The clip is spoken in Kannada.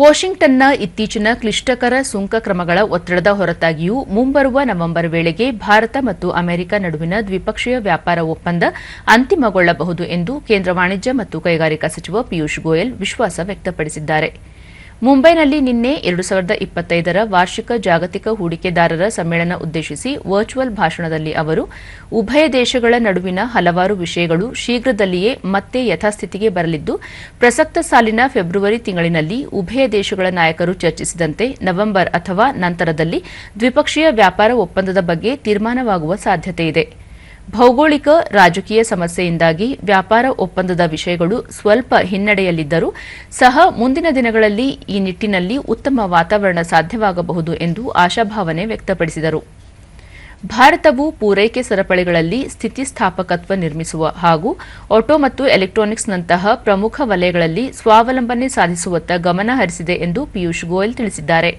ವಾಷಿಂಗ್ಟನ್ನ ಇತ್ತೀಚಿನ ಕ್ಲಿಷ್ಟಕರ ಸುಂಕ ಕ್ರಮಗಳ ಒತ್ತಡದ ಹೊರತಾಗಿಯೂ ಮುಂಬರುವ ನವೆಂಬರ್ ವೇಳೆಗೆ ಭಾರತ ಮತ್ತು ಅಮೆರಿಕ ನಡುವಿನ ದ್ವಿಪಕ್ಷೀಯ ವ್ಯಾಪಾರ ಒಪ್ಪಂದ ಅಂತಿಮಗೊಳ್ಳಬಹುದು ಎಂದು ಕೇಂದ್ರ ವಾಣಿಜ್ಯ ಮತ್ತು ಕೈಗಾರಿಕಾ ಸಚಿವ ಪಿಯೂಷ್ ಗೋಯಲ್ ವಿಶ್ವಾಸ ವ್ಯಕ್ತಪಡಿಸಿದ್ದಾರೆ. ಮುಂಬೈನಲ್ಲಿ ನಿನ್ನೆ ಎರಡು ಸಾವಿರದ ಇಪ್ಪತ್ತೈದರ ವಾರ್ಷಿಕ ಜಾಗತಿಕ ಹೂಡಿಕೆದಾರರ ಸಮ್ಮೇಳನ ಉದ್ದೇಶಿಸಿ ವರ್ಚುವಲ್ ಭಾಷಣದಲ್ಲಿ ಅವರು, ಉಭಯ ದೇಶಗಳ ನಡುವಿನ ಹಲವಾರು ವಿಷಯಗಳು ಶೀಘ್ರದಲ್ಲಿಯೇ ಮತ್ತೆ ಯಥಾಸ್ಥಿತಿಗೆ ಬರಲಿದ್ದು, ಪ್ರಸಕ್ತ ಸಾಲಿನ ಫೆಬ್ರವರಿ ತಿಂಗಳಿನಲ್ಲಿ ಉಭಯ ದೇಶಗಳ ನಾಯಕರು ಚರ್ಚಿಸಿದಂತೆ ನವೆಂಬರ್ ಅಥವಾ ನಂತರದಲ್ಲಿ ದ್ವಿಪಕ್ಷೀಯ ವ್ಯಾಪಾರ ಒಪ್ಪಂದದ ಬಗ್ಗೆ ತೀರ್ಮಾನವಾಗುವ ಸಾಧ್ಯತೆಯಿದೆ ಭೌಗೋಳಿಕ ರಾಜಕೀಯ ಸಮಸ್ಯೆಯಿಂದಾಗಿ ವ್ಯಾಪಾರ ಒಪ್ಪಂದದ ವಿಷಯಗಳು ಸ್ವಲ್ಪ ಹಿನ್ನಡೆಯಲ್ಲಿದ್ದರೂ ಸಹ ಮುಂದಿನ ದಿನಗಳಲ್ಲಿ ಈ ನಿಟ್ಟಿನಲ್ಲಿ ಉತ್ತಮ ವಾತಾವರಣ ಸಾಧ್ಯವಾಗಬಹುದು ಎಂದು ಆಶಾಭಾವನೆ ವ್ಯಕ್ತಪಡಿಸಿದರು. ಭಾರತವು ಪೂರೈಕೆ ಸರಪಳಿಗಳಲ್ಲಿ ಸ್ಥಿತಿಸ್ಥಾಪಕತ್ವ ನಿರ್ಮಿಸುವ ಹಾಗೂ ಆಟೋ ಮತ್ತು ಎಲೆಕ್ಟ್ರಾನಿಕ್ಸ್ನಂತಹ ಪ್ರಮುಖ ವಲಯಗಳಲ್ಲಿ ಸ್ವಾವಲಂಬನೆ ಸಾಧಿಸುವತ್ತ ಗಮನ ಹರಿಸಿದೆ ಎಂದು ಪಿಯೂಷ್ ಗೋಯಲ್ ತಿಳಿಸಿದ್ದಾರೆ.